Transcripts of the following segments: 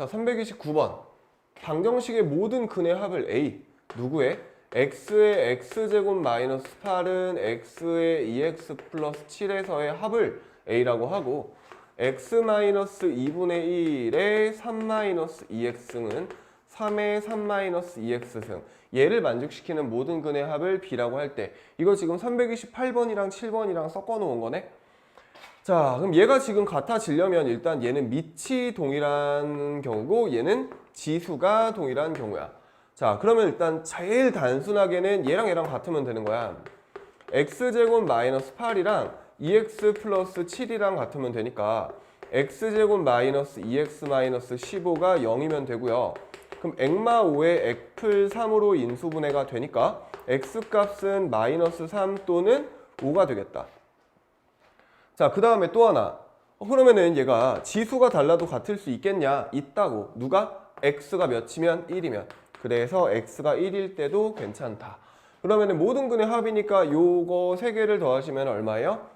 자, 329번. 방정식의 모든 근의 합을 A. 누구의? x의 x제곱 마이너스 8은 x의 2x 플러스 7에서의 합을 a라고 하고 x 마이너스 2분의 1의 3 마이너스 2x승은 3의 3 마이너스 2x승 얘를 만족시키는 모든 근의 합을 b라고 할 때 이거 지금 328번이랑 7번이랑 섞어 놓은 거네 자 그럼 얘가 지금 같아지려면 일단 얘는 밑이 동일한 경우고 얘는 지수가 동일한 경우야. 자 그러면 일단 제일 단순하게는 얘랑 얘랑 같으면 되는 거야. x제곱 마이너스 8이랑 2x 플러스 7이랑 같으면 되니까 x제곱 마이너스 2x 마이너스 15가 0이면 되고요. 그럼 액마 5에 액플 3으로 인수분해가 되니까 x값은 마이너스 3 또는 5가 되겠다 자, 그 다음에 또 하나. 어, 그러면은 얘가 지수가 달라도 같을 수 있겠냐? 있다고. 누가? x가 몇이면 1이면. 그래서 x가 1일 때도 괜찮다. 그러면은 모든 근의 합이니까 요거 세 개를 더하시면 얼마예요?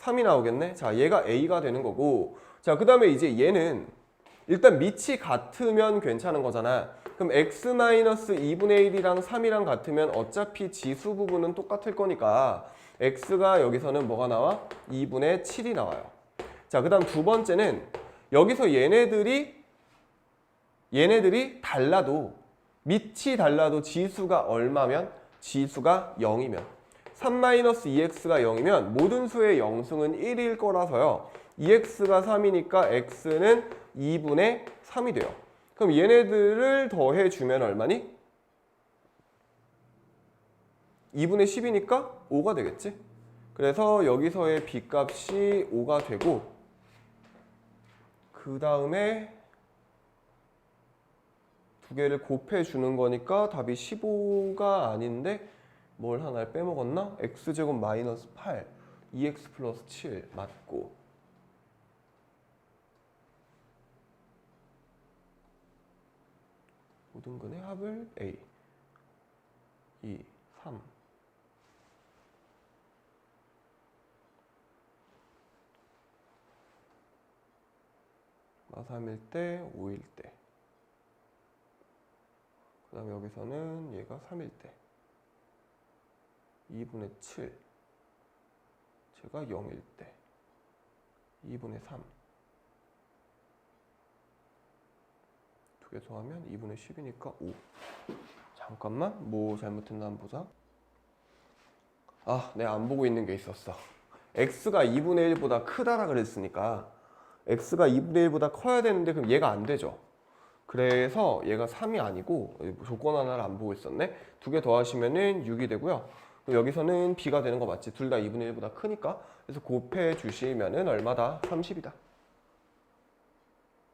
3이 나오겠네. 자, 얘가 a가 되는 거고. 자, 그 다음에 이제 얘는 일단 밑이 같으면 괜찮은 거잖아. 그럼 x-2분의 1이랑 3이랑 같으면 어차피 지수 부분은 똑같을 거니까 x가 여기서는 뭐가 나와? 2분의 7이 나와요. 자, 그 다음 두 번째는 여기서 얘네들이 얘네들이 달라도 밑이 달라도 지수가 얼마면? 지수가 0이면 3-2x가 0이면 모든 수의 영승은 1일 거라서요. 2x가 3이니까 x는 2분의 3이 돼요. 그럼 얘네들을 더해주면 얼마니? 2분의 10이니까 5가 되겠지? 그래서 여기서의 b값이 5가 되고 그 다음에 두 개를 곱해 주는 거니까 답이 15가 아닌데 뭘 하나를 빼먹었나? x제곱 마이너스 8 2x 플러스 7 맞고 모든 근의 합을 a 2 3 마3일 때, 5일 때. 그 다음에 여기서는 얘가 3일 때. 2분의 7. 제가 0일 때. 2분의 3. 두개 더하면 2분의 10이니까 5. 잠깐만, 뭐 잘못했나 한번 보자. 아, 내가 안 보고 있는 게 있었어. x가 2분의 1보다 크다라 그랬으니까 x가 2분의 1보다 커야 되는데 그럼 얘가 안 되죠. 그래서 얘가 3이 아니고 조건 하나를 안 보고 있었네. 두 개 더하시면은 6이 되고요. 여기서는 b가 되는 거 맞지? 둘 다 2분의 1보다 크니까. 그래서 곱해 주시면은 얼마다? 30이다.